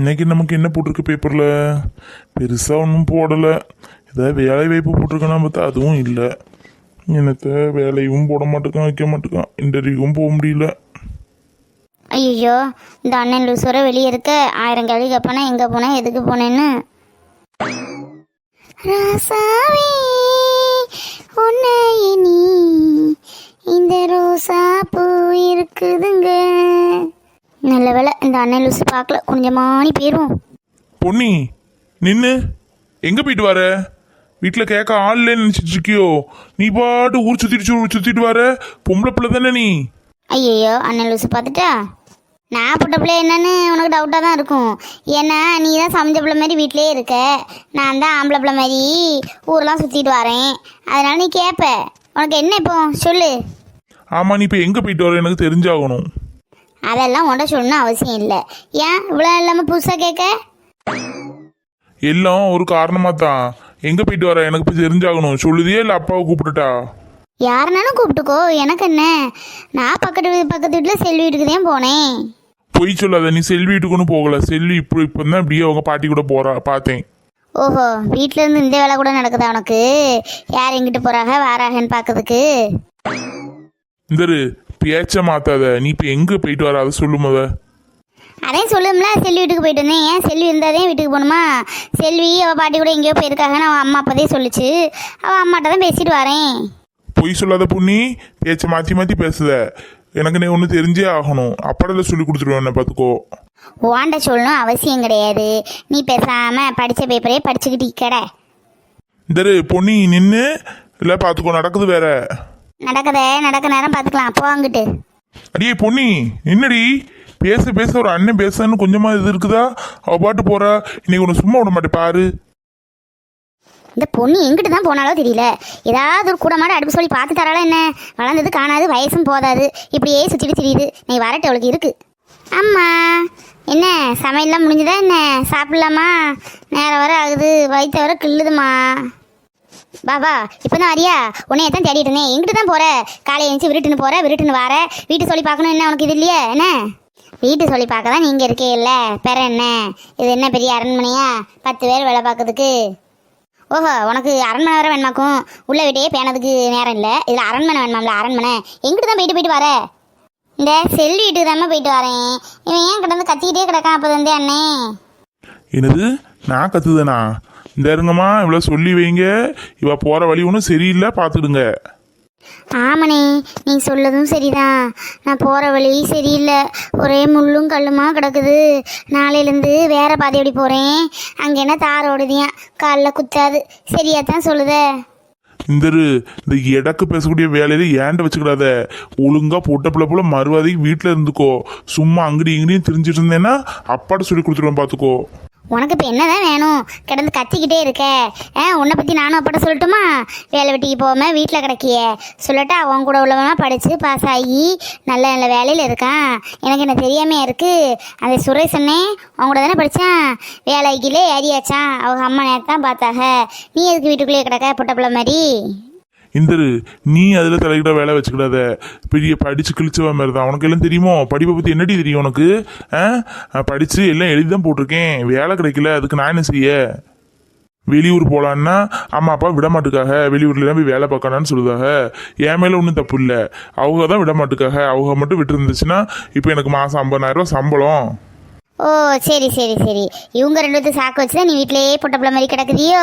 இன்னைக்கு நமக்கு என்ன போட்டிருக்கு பேப்பரில் பெருசாக ஒன்றும் போடலை. ஏதாவது வேலை வாய்ப்பு போட்டிருக்கனா பார்த்தா அதுவும் இல்லை. என்னத்த வேலையும் போட மாட்டேக்கான் வைக்க மாட்டேக்கான். இன்டர்வியூவும் போக முடியல. ஐயோ இந்த அண்ணன் லூசோர வெளியே இருக்க ஆயிரம் கேள்வி கேட்பானே எங்கே போனேன் எதுக்கு போனேன்னு? ராசாவே உன்னை நீ இந்த ரோசா பூ இருக்குதுங்க. நல்ல வேலை இந்த அண்ணன் லூசு பார்க்கல. கொஞ்சமானி போயிரும் பொன்னி நின்று எங்கே போயிட்டு வர? வீட்டில் கேட்க ஆள் நினச்சிட்டு இருக்கியோ? நீ பாட்டு ஊர் சுற்றிட்டு ஊர் சுற்றிட்டு வர. பொம்பளை பிள்ளை தானே நீ? ஐயோ அண்ணன் லூசு பார்த்துட்டா? நான் போட்ட பிள்ளை என்னன்னு உனக்கு டவுட்டாக தான் இருக்கும். ஏன்னா நீ தான் சமைஞ்ச பிள்ளை மாதிரி வீட்டிலே இருக்க. நான் தான் ஆம்பளை பிள்ளை மாதிரி ஊரெலாம் சுற்றிட்டு வரேன். அதனால நீ கேட்ப உனக்கு என்ன இப்போ? சொல்லு. ஆமாம் நீ இப்போ எங்கே போயிட்டு வர? எனக்கு தெரிஞ்சாகணும். அதெல்லாம் உன்ட சொல்லணும் அவசியம் இல்லை. ஏன்? இவ்வளோ இல்லாமல் புதுசாக கேட்க? எல்லாம் ஒரு காரணமாக தான் எங்கே போயிட்டு வர? எனக்கு போய் தெரிஞ்சாகணும். சொல்லுதியே இல்லை அப்பாவை கூப்பிட்டுட்டா? யாருனாலும் கூப்பிட்டுக்கோ. எனக்கு என்ன? நான் பக்கத்து வீ- பக்கத்து வீட்டில் செல்வி வீட்டுக்கு தான் போனேன். பொய் சொல்லாத. நீ செல்வி வீட்டுக்கு ஒன்றும் போகல. செல்வி இப்போ இப்போ தான் இப்படியே அவங்க பாட்டி கூட போறா பார்த்தேன். ஓஹோ வீட்டில் இருந்து இந்த வேலை கூட நடக்குதா உனக்கு? யார் எங்கிட்டு போகிறாங்க வாராகன்னு பார்க்கறதுக்கு இந்த பேச்ச மாத்தாத. நீ இப்போ எங்கே போயிட்டு வர? அதை சொல்லு முத. அதே சொல்லும்ல. செல்வி வீட்டுக்கு போயிட்டு வந்தேன். ஏன் செல்வி இருந்தாதே வீட்டுக்கு போகணுமா? செல்வி அவள் பாட்டி கூட எங்கேயோ போயிருக்காங்கன்னு அவன் அம்மா அப்பதே சொல்லுச்சு. அவள் அம்மாட்ட தான் பேசிட்டு வரேன். பொய் சொல்லாத புண்ணி. பேச்ச மாற்றி மாற்றி பேசுத. எனக்கு நீ ஒன்று தெரிஞ்சே ஆகணும். அப்பாடல சொல்லி கொடுத்துருவேன் என்ன பார்த்துக்கோ ஓண்ட சொல்லணும் அவசியம் கிடையாது. நீ பேசாமல் படித்த பேப்பரே படிச்சுக்கிட்டு கடை இந்த பொன்னி நின்று இல்லை பார்த்துக்கோ நடக்குது வேற. நடக்கத நடக்க நேரம் பார்த்துக்கலாம் போ அங்கிட்டு. அடியே பொன்னி என்னடி? பேச பேச ஒரு அண்ணன் பேசன்னு கொஞ்சமா இது இருக்குதா? அவ பாட்டு போறா. இன்னைக்கு ஒன்று சும்மா விட மாட்டே பாரு. இந்த பொண்ணு எங்கிட்டு தான் போனாலோ தெரியல. ஏதாவது ஒரு கூடமாட அடுப்பு சொல்லி பார்த்து தராளா என்ன? வளர்ந்தது காணாது வயசும் போதாது. இப்படியே சுற்றிட்டு தெரியுது. நீ வரட்டு அவளுக்கு இருக்கு. அம்மா என்ன? சமையல்லாம் முடிஞ்சதா என்ன? சாப்பிடலாமா? நேரம் வர ஆகுது. வயிற்று வர கிள்ளுதுமா. பாபா இப்போ தான் அரியா உன்னைய தான் தேடிட்டு இருந்தேன். எங்கிட்டு தான் போகிற காலையை எழுந்துச்சு விருட்டுன்னு போகிற விருட்டுன்னு வர. வீட்டு சொல்லி பார்க்கணும். என்ன உனக்கு இது இல்லையா? என்ன? வீட்டு சொல்லி பார்க்க தான் நீங்கள் இருக்கே இல்லை. பெற என்ன? இது என்ன பெரிய அரண்மனையா? பத்து பேர் வேலை பார்க்கறதுக்கு. ஓஹோ உனக்கு அரண்மனை வர வேணுமாக்கும்? உள்ள வீட்டையே பேனதுக்கு நேரம் இல்லை. இதில் அரண்மனை வேணுமாம்ல அரண்மனை. எங்கிட்டு தான் போயிட்டு போயிட்டு வர? இந்த செல்வி வீட்டுக்கு தாம்மா போயிட்டு வரேன். இவன் ஏன் கிடந்து கத்திக்கிட்டே கிடக்கான் அப்போ வந்து அண்ணே? என்னது? நான் கத்துதனா? இந்த இருங்கம்மா இவ்வளோ சொல்லி வைங்க. இவ போற வழி ஒன்றும் சரியில்லை பார்த்துடுங்க. ஆமாண்ணே நீ சொல்லதும் சரிதான். நான் போகிற வழி சரியில்லை. ஒரே முள்ளும் கல்லுமா கிடக்குது. நாளையிலேருந்து வேற பாதையோடி போகிறேன் அங்கே என்ன தார் ஓடுதியா? காலில் குத்தாது. சரியா தான் சொல்லுதே. இந்த இரு, இந்த எடக்கு பேசக்கூடிய வேலையில ஏன்ட வச்சுக்கிடாத. ஒழுங்கா பொட்ட பிள்ளை போல மறுவாதைக்கு வீட்டில் இருந்துக்கோ. சும்மா அங்கடி இங்கடியும் திரிஞ்சிட்டு இருந்தேன்னா அப்பாட்ட சொல்லி கொடுத்துருவேன் பார்த்துக்கோ. உனக்கு இப்போ என்னதான் வேணும்? கிடந்து கத்திக்கிட்டே இருக்க. ஆ உன்னை பற்றி நானும் அப்பட சொல்லட்டுமா? வேலை வெட்டிக்கு போகாமல் வீட்டில் கிடக்கிய. சொல்லட்டா அவன் கூட உள்ளவனா படித்து பாஸ் ஆகி நல்ல நல்ல வேலையில் இருக்கான். எனக்கு என்ன தெரியாமையா இருக்கு? அந்த சுரேஷ் அண்ணே அவன் கூட தானே படித்தான் வேலைக்கிலே ஏறியாச்சான் அவங்க அம்மா நேரத்தான் பார்த்தாக நீ எதுக்கு வீட்டுக்குள்ளேயே கிடக்க புட்டப்பிள்ள மாதிரி? இந்திரு நீ அதில் தலைக்கிட்ட வேலை வச்சுக்கிடாத. பெரிய படித்து கிழிச்சவ மாதிரி தான் உனக்கு எல்லாம் தெரியுமோ? படிப்பை பற்றி என்னடி தெரியும் உனக்கு? ஆ? எல்லாம் எழுதி தான் போட்டிருக்கேன். வேலை கிடைக்கல. அதுக்கு நான் என்ன செய்ய? வெளியூர் போகலான்னா அம்மா அப்பா விட மாட்டுக்காக போய் வேலை பார்க்கணும்னு சொல்லுதாக என் மேலே ஒன்றும் தப்பு இல்லை. அவங்க தான் விடமாட்டுக்காக. அவங்க மட்டும் விட்டுருந்துச்சுன்னா இப்போ எனக்கு மாதம் ஐம்பதாயிரம் சம்பளம். ஓ சரி சரி சரி. இவங்க ரெண்டு சாக்கு வச்சு தான் நீ வீட்டிலேயே புட்ட மாதிரி கிடக்குதியோ?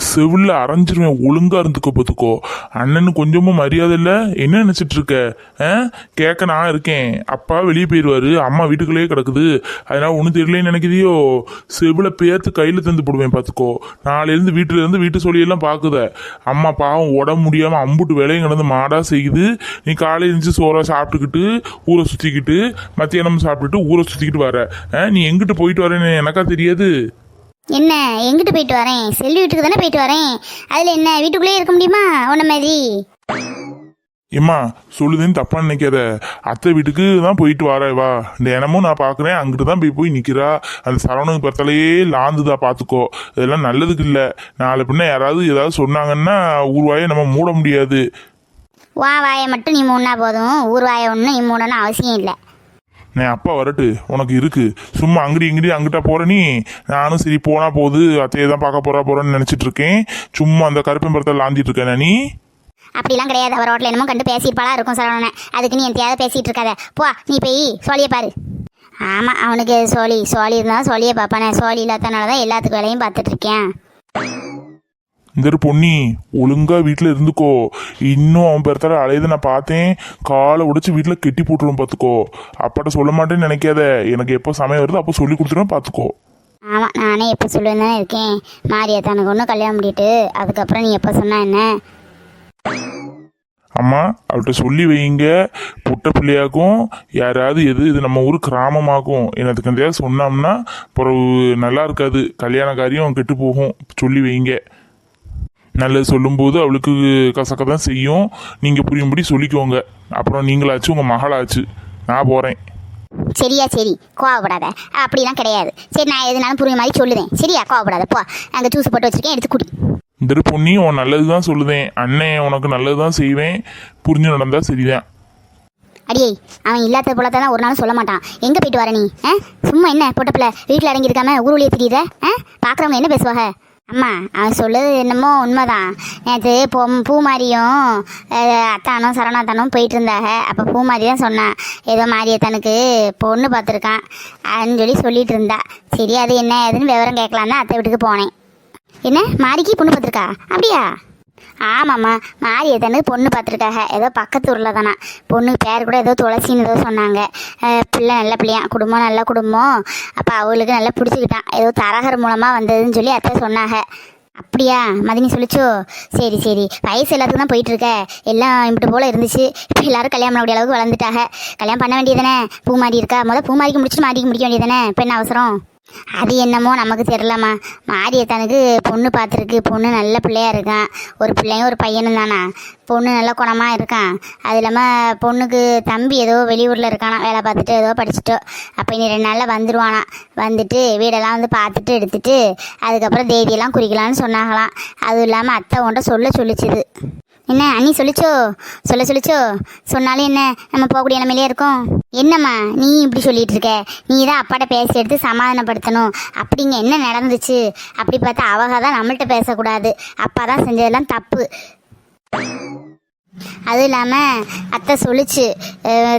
செவில் அரைஞ்சிருவேன் ஒழுங்கா இருந்துக்கோ பார்த்துக்கோ அண்ணனு கொஞ்சமும் மரியாதை இல்லை? என்ன நினைச்சிட்டு இருக்க? ஆ? கேட்க நான் இருக்கேன். அப்பா வெளியே போயிடுவாரு அம்மா வீட்டுக்குள்ளேயே கிடக்குது. அதனால ஒன்றும் தெரியலன்னு நினைக்குதியோ செவில பேர்த்து கையில் தந்து போடுவேன் பார்த்துக்கோ நாளையிலேருந்து வீட்டுல இருந்து வீட்டு சொல்லியெல்லாம் பார்க்குத அம்மா பாவம் உடம்பு முடியாம அம்புட்டு வேலையும் கிடந்து மாடா செய்யுது. நீ காலையில் இருந்துச்சு சோறா சாப்பிட்டுக்கிட்டு ஊரை சுற்றிக்கிட்டு மத்தியானம் சாப்பிட்டுட்டு ஊரை சுற்றிக்கிட்டு வர. ஆ? நீ எங்கிட்டு போயிட்டு வரேன்னு எனக்கா தெரியாது. என்ன எங்கிட்டு போயிட்டு வரேன்? செல்வி வீட்டுக்கு தானே போயிட்டு வரேன்? அதில் என்ன வீட்டுக்குள்ளேயே இருக்க முடியுமா? உன்ன மாதிரி. ஏம்மா சொல்லுதுன்னு தப்பா நினைக்காத. அத்தை வீட்டுக்கு தான் போயிட்டு வரா வா. தினமும் நான் பார்க்குறேன் அங்கிட்டு தான் போய் போய் நிற்கிறா அந்த சரவணனுக்கு பக்கத்துலையே லாந்துதா பார்த்துக்கோ இதெல்லாம் நல்லதுக்கு இல்லை. நாளை பின்ன யாராவது ஏதாவது சொன்னாங்கன்னா ஊர்வாயை நம்ம மூட முடியாது. வா வாயை மட்டும் நீ மூணா போதும். ஊர் வாயை ஒன்றும் நீ மூடணும் அவசியம் இல்லை. நான் அப்பா வரட்டு உனக்கு இருக்கு. சும்மா அங்கடி இங்கடி அங்கிட்ட போற நீ. நானும் சரி போனா போகுது அத்தையை தான் பார்க்க போறா போறேன்னு நினைச்சிட்டு இருக்கேன். சும்மா அந்த கருப்பம்பரத்தை லாந்திட்டு இருக்கேன் நீ? அப்படிலாம் கிடையாது. அவர் ரோட்டில் என்னமோ கண்டு பேசியிருப்பாளா இருக்கும் சரவணனை அதுக்கு நீ எந்தையாவது தேவை பேசிட்டு இருக்காத. போ நீ போய் சோழியை பாரு. ஆமாம் அவனுக்கு சோழி. சோழி இருந்தால் சோழியை பார்ப்பானே. சோழி இல்லாதனால தான் எல்லாத்துக்கு வேலையும் பார்த்துட்டு இருக்கேன். இந்த பொன்னி ஒழுங்கா வீட்டில் இருந்துக்கோ. இன்னும் அவன் பெருத்தால அலையதை நான் பார்த்தேன். காலை உடைச்சு வீட்டில் கெட்டி போட்டுருவோம் பார்த்துக்கோ. அப்பாட்ட சொல்ல மாட்டேன்னு நினைக்காத. எனக்கு எப்போ சமயம் வருதோ அப்போ சொல்லி கொடுத்துருவேன் பார்த்துக்கோ. ஆமாம் நானே எப்போ சொல்லுவேன் தானே இருக்கேன். மாரியாத்தானுக்கு ஒன்றும் கல்யாணம் பண்ணிட்டு அதுக்கப்புறம் நீ எப்போ சொன்னா என்ன? அம்மா அவர்கிட்ட சொல்லி வைங்க புட்ட பிள்ளையாக்கும் யாராவது எது இது நம்ம ஊர் கிராமமாகும் எனக்கு எதையாவது சொன்னோம்னா பிறகு நல்லா இருக்காது. கல்யாண காரியம் கெட்டு போகும். சொல்லி வைங்க நல்லது சொல்லும்போது அவளுக்கு கசக்க தான் செய்யும். நீங்கள் புரியும்படி சொல்லிக்கோங்க. அப்புறம் நீங்களாச்சு உங்கள் மகளாச்சு. நான் போகிறேன் சரியா சரி. கோவப்படாத. அப்படிலாம் கிடையாது. சரி நான் எதுனாலும் புரியுற மாதிரி சொல்லுவேன் சரியா? கோவப்படாத. போ. அங்கே ஜூஸ் போட்டு வச்சிருக்கேன். எடுத்து குடி. இந்த பொண்ணி உன் நல்லது தான் சொல்லுதேன். அண்ணன் உனக்கு நல்லது தான் செய்வேன். புரிஞ்சு நடந்தா சரிதான். அடியே அவன் இல்லாத போல தான் ஒரு நாளும் சொல்ல மாட்டான். எங்கே போயிட்டு வர நீ? சும்மா என்ன பொட்டப்பில் வீட்டில் அடங்கி இருக்காம ஊருளியே தெரியுத ஆ? பார்க்குறவங்க என்ன பேசுவாங்க? அம்மா அவன் சொல்லுது என்னமோ உண்மைதான். நேற்று பூ பூமாரியும் அத்தானும் சரணாத்தானும் போயிட்டு இருந்தாங்க அப்போ பூமாரி தான் சொன்னான் ஏதோ மாரியத்தனுக்கு பொண்ணு பார்த்துருக்கான். அப்படின்னு சொல்லி சொல்லிட்டு இருந்தா சரி அது என்ன ஏதுன்னு விவரம் கேட்கலான்னு அத்தை வீட்டுக்கு போனேன். என்ன? மாரிக்கு பொண்ணு பார்த்துருக்கா? அப்படியா? ஆமாம்மா. மாறி எதனு பொண்ணு பார்த்துருக்காங்க ஏதோ பக்கத்து ஊரில் தானா. பொண்ணு பேர் கூட ஏதோ துளசின்னு ஏதோ சொன்னாங்க. பிள்ளை நல்ல பிள்ளையா. குடும்பம் நல்ல குடும்பம். அப்போ அவளுக்கு நல்லா பிடிச்சிக்கிட்டான். ஏதோ தரகர் மூலமாக வந்ததுன்னு சொல்லி அத்தை சொன்னாங்க. அப்படியா? மதினி சொல்லிச்சோ? சரி சரி. வயசு எல்லாத்துக்கும் தான் போயிட்டுருக்க எல்லாம் இப்படி போல் இருந்துச்சு. இப்போ எல்லாரும் கல்யாணம் பண்ணக்கூடிய அளவுக்கு வளர்ந்துட்டாங்க. கல்யாணம் பண்ண வேண்டியதானே பூமாரி இருக்கா? முதல் பூமாரிக்கு முடிச்சுட்டு மாறிக்கு முடிக்க வேண்டியதானே இப்போ என்ன அவசரம்? அது என்னமோ நமக்கு தெரிலம்மா மாரியத்தனுக்கு பொண்ணு பார்த்துருக்கு. பொண்ணு நல்ல பிள்ளையா இருக்கான். ஒரு பிள்ளையும் ஒரு பையனும் தானா? பொண்ணு நல்ல குணமாக இருக்கான். அது இல்லாமல் பொண்ணுக்கு தம்பி ஏதோ வெளியூரில் இருக்கானா வேலை பார்த்துட்டு ஏதோ படிச்சுட்டோ. அப்போ இனி ரெண்டு நாளில் வந்துடுவானா வந்துட்டு வீடெல்லாம் வந்து பார்த்துட்டு எடுத்துட்டு அதுக்கப்புறம் தேதியெல்லாம் குறிக்கலாம்னு சொன்னாங்களாம். அதுவும் இல்லாமல் அத்தை உன்ட்ட சொல்ல சொல்லிச்சுது. என்ன அண்ணி சொல்லிச்சோ? சொல்ல சொல்லிச்சோ? சொன்னாலும் என்ன? நம்ம போகக்கூடிய நிலைமையிலே இருக்கோம். என்னம்மா நீ இப்படி சொல்லிட்டு இருக்க? நீ தான் அப்பாட்ட பேசி எடுத்து சமாதானப்படுத்தணும். அப்படிங்க என்ன நடந்துச்சு? அப்படி பார்த்தா அவங்க தான் நம்மள்கிட்ட பேசக்கூடாது. அப்பா தான் செஞ்சதெல்லாம் தப்பு. அதுவும் இல்லாமல் அத்தை சொல்லிச்சு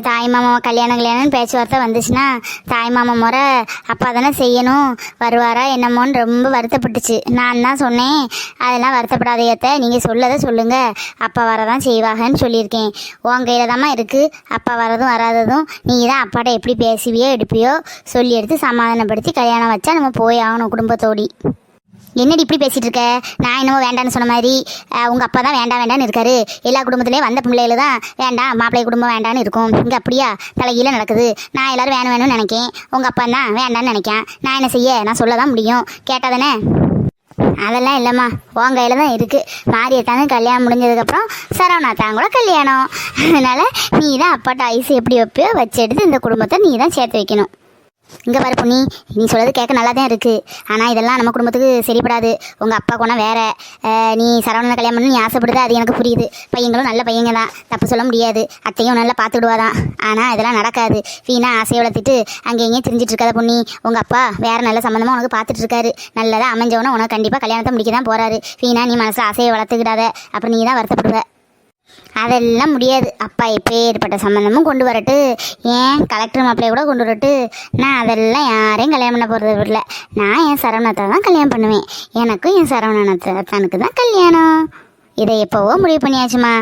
தாய் மாமா கல்யாணம் கல்யாணம்னு பேச்சுவார்த்தை வந்துச்சுன்னா தாய் மாமா முறை அப்பா தானே செய்யணும் வருவாரா என்னமோன்னு ரொம்ப வருத்தப்பட்டுச்சு. நான் தான் சொன்னேன் அதெல்லாம் வருத்தப்படாதையத்த நீங்கள் சொல்லதை சொல்லுங்கள் அப்பா வரதான் செய்வாங்கன்னு சொல்லியிருக்கேன். உன் கையில் தாம்மா இருக்குது அப்பா வரதும் வராததும் நீ தான் அப்பாட்ட எப்படி பேசுவியோ எடுப்பியோ சொல்லி எடுத்து சமாதானப்படுத்தி கல்யாணம் வச்சா நம்ம போய் ஆகணும் குடும்பத்தோடி. என்னடி இப்படி பேசிகிட்டு இருக்க? நான் என்னமோ வேண்டான்னு சொன்ன மாதிரி உங்கள் அப்பா தான் வேண்டாம் வேண்டான்னு இருக்காரு. எல்லா குடும்பத்துலேயும் வந்த பிள்ளைகள தான் வேண்டாம் மாப்பிள்ளை குடும்பம் வேண்டான்னு இருக்கும். இங்கே அப்படியா? தலைகீழ நடக்குது. நான் எல்லோரும் வேணும் வேணும்னு நினைக்கேன். உங்கள் அப்பா தான் வேண்டான்னு நினைக்கேன். நான் என்ன செய்ய? நான் சொல்ல தான் முடியும். கேட்டாதானே? அதெல்லாம் இல்லைம்மா. உன் கையில் தான் இருக்குது மாரியத்தானு கல்யாணம் முடிஞ்சதுக்கப்புறம் சரவணா தான் கூட கல்யாணம். அதனால் நீ தான் அப்பாட்ட ஐஸ் எப்படி வைப்பியோ வச்சு எடுத்து இந்த குடும்பத்தை நீ தான் சேர்த்து வைக்கணும். இங்கே பாரு பொண்ணி நீ சொல்கிறது கேட்க நல்லா தான் இருக்குது ஆனால் இதெல்லாம் நம்ம குடும்பத்துக்கு சரிப்படாது. உங்கள் அப்பா குணம் வேறு. நீ சரவணனை கல்யாணம் பண்ணி நீ ஆசைப்படுது அது எனக்கு புரியுது. பையங்களும் நல்ல பையங்க தான். தப்பு சொல்ல முடியாது. அத்தையும் நல்லா பார்த்துக்கிடுவாதான். ஆனால் இதெல்லாம் நடக்காது. ஃபீனாக ஆசையை வளர்த்துட்டு அங்கே எங்கேயும் தெரிஞ்சிட்டு இருக்காத பொண்ணி உங்கள் அப்பா வேற நல்ல சம்மந்தமாக உனக்கு பார்த்துட்டு இருக்காரு. நல்லதாக அமைஞ்சவனே உனக்கு கண்டிப்பாக கல்யாணத்தை முடிக்க தான் போகிறாரு வீணா நீ மனசில் ஆசையை வளர்த்துக்கிடாத. அப்புறம் நீ தான் வருத்தப்படுவ. அதெல்லாம் முடியாது. அப்பா எப்பேற்பட்ட சம்மந்தமும் கொண்டு வரட்டு. ஏன் கலெக்டர் மாப்பிள்ளைய கூட கொண்டு வரட்டு. நான் அதெல்லாம் யாரையும் கல்யாணம் பண்ண போகிறது இல்லை. நான் என் சரவணத்தை தான் கல்யாணம் பண்ணுவேன். எனக்கும் என் சரவணத்தனுக்கு தான் கல்யாணம். இதை எப்போவோ முடிவு பண்ணியாச்சுமா.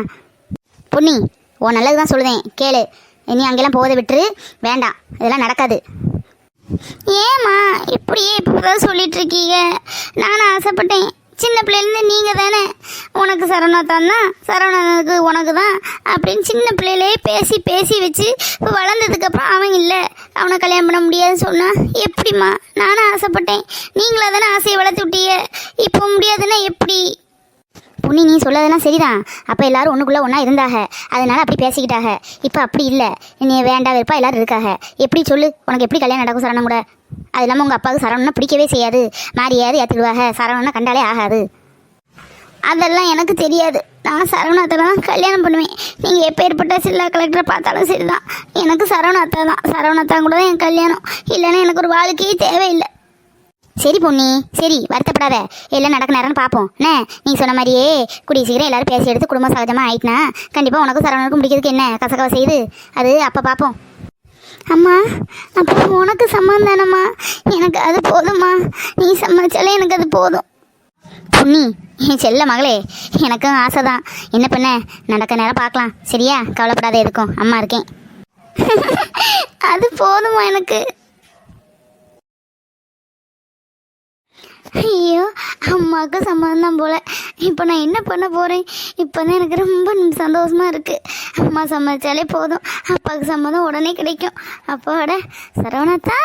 பொன்னி உன் நல்லது தான் சொல்லுவேன் கேளு. நீ அங்கெல்லாம் போதை விட்டுரு. வேண்டாம். இதெல்லாம் நடக்காது. ஏம்மா இப்படியே இப்போ சொல்லிட்டு இருக்கீங்க. நானும் ஆசைப்பட்டேன். சின்ன பிள்ளைலேருந்து நீங்கள் தானே? உனக்கு சரவணா தான் சரவணனுக்கு உனக்கு தான் அப்படின்னு சின்ன பிள்ளையிலே பேசி பேசி வச்சு இப்போ வளர்ந்ததுக்கப்புறம் அவன் இல்லை. அவனை கல்யாணம் பண்ண முடியாதுன்னு சொன்னால் எப்படிம்மா? நானும் ஆசைப்பட்டேன். நீங்களாக தானே ஆசையை வளர்த்து விட்டீங்க. இப்போ முடியாதுன்னா எப்படி? புண்ணி நீ சொல்லதெல்லாம் சரிதான். அப்போ எல்லாரும் ஒன்றுக்குள்ளே ஒன்றா இருந்தாக அதனால அப்படி பேசிக்கிட்டாக இப்போ அப்படி இல்லை. நீ வேண்டா வெறுப்பா எல்லாரும் இருக்காக எப்படி சொல்லு? உனக்கு எப்படி கல்யாணம் நடக்கும் சரணம் கூட? அது இல்லாமல் உங்கள் அப்பாவுக்கு சரவணனை பிடிக்கவே செய்யாது. மாறியாவது ஏற்றுடுவாக சரவணனை கண்டாலே ஆகாது. அதெல்லாம் எனக்கு தெரியாது. நான் சரவணாத்தை தான் கல்யாணம் பண்ணுவேன். நீங்கள் எப்போ ஏற்பட்ட சில்லா கலெக்டரை பார்த்தாலும் சரி தான் எனக்கு சரவணாத்தா தான். சரவணாத்தா கூட தான் என் கல்யாணம். இல்லைன்னா எனக்கு ஒரு வாழ்க்கையே தேவையில்லை. சரி பொன்னி சரி வருத்தப்படாத. எல்லாம் நடக்க நேரம்னு பார்ப்போம் என்ன? நீ சொன்ன மாதிரியே குடி சீக்கிரம் எல்லாரும் பேசி எடுத்து குடும்பம் சகஜமாக ஆயிட்டுனா கண்டிப்பாக உனக்கும் சரவணனுக்கும் பிடிக்கிறதுக்கு என்ன? கசகவ செய்யுது அது அப்போ பார்ப்போம் அம்மா அப்போ உனக்கு சம்மந்தம் தானம்மா? எனக்கு அது போதும்மா. நீ சம்மதிச்சாலே எனக்கு அது போதும். பொன்னி என் செல்ல மகளே எனக்கும் ஆசை தான் என்ன பண்ண? நடக்க நேரம் பார்க்கலாம் சரியா? கவலைப்படாத எதுக்கும். அம்மா இருக்கேன். அது போதுமா எனக்கு. ஐயோ அம்மாவுக்கு சம்மந்தம் போல. இப்போ நான் என்ன பண்ண போகிறேன் இப்போ தான் எனக்கு ரொம்ப சந்தோஷமா இருக்கு. அம்மா சம்மதிச்சாலே போதும். அப்பாவுக்கு சம்மதம் உடனே கிடைக்கும். அப்பாவோட சரவணத்தா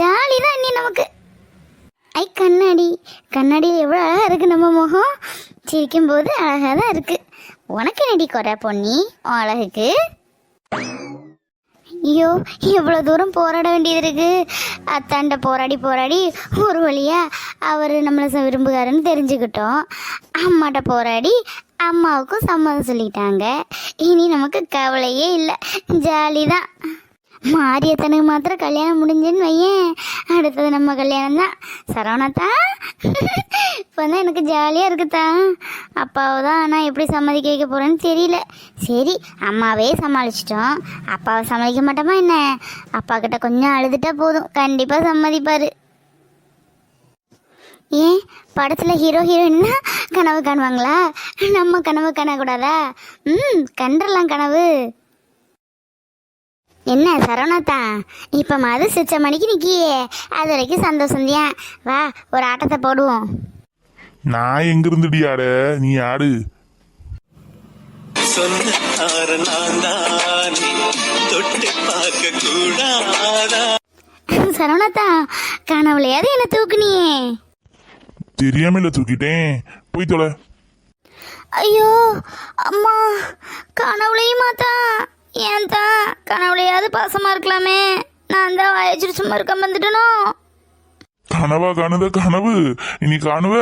ஜாலி தான் இனி நமக்கு. ஐ கண்ணாடி. கண்ணாடியில் எவ்வளோ அழகாக இருக்குது நம்ம முகம். சிரிக்கும்போது அழகாக தான் இருக்குது உனக்கு நடி குறை பொன்னி? உன் அழகுக்கு? ஐயோ எவ்வளோ தூரம் போராட வேண்டியது இருக்கு? அத்தாண்ட போராடி போராடி ஒரு வழியாக அவர் நம்மளை விரும்புகாருன்னு தெரிஞ்சுக்கிட்டோம். அம்மாட்ட போராடி அம்மாவுக்கும் சம்மதம் சொல்லிட்டாங்க. இனி நமக்கு கவலையே இல்லை. ஜாலி தான் மாரியத்தனுக்கு மாத்திரம் கல்யாணம் முடிஞ்சுன்னு வையேன். அடுத்தது நம்ம கல்யாணம் தான். சரவணத்தா? இப்போ தான் எனக்கு ஜாலியாக இருக்குதா அப்பாவை தான் ஆனால் எப்படி சம்மதிக்க வைக்க போகிறேன்னு தெரியல. சரி அம்மாவே சமாளிச்சிட்டோம். அப்பாவை சமாளிக்க மாட்டோமா என்ன? அப்பா கிட்ட கொஞ்சம் அழுதுட்டா போதும். கண்டிப்பாக சம்மதிப்பார். ஏன்? படத்தில் ஹீரோ ஹீரோயின்னா கனவு காணுவாங்களா? நம்ம கனவு காணக்கூடாதா? ம் கண்டுடலாம் கனவு. என்ன சரவணாத்தா? இப்போ மது சிச்ச மணிக்கு நிற்கியே அது வரைக்கும் சந்தோஷம் தான் வா ஒரு ஆட்டத்தை போடுவோம். நான் எங்க இருந்துடி ஆட? நீ ஆடு. சரவணாத்தா கனவுலையாவது என்ன தூக்குனியே. தெரியாமல தூக்கிட்டேன். போய் தொலை. ஐயோ அம்மா கனவுலையும் மாத்தா ஏன் தான் கனவுலையாவது பாசமா இருக்கலாமே. நான் தான் வயச்சிட்டு சும்மா இருக்க வந்துட்டனோ கனவா காணுத கனவு. இனி காணுவ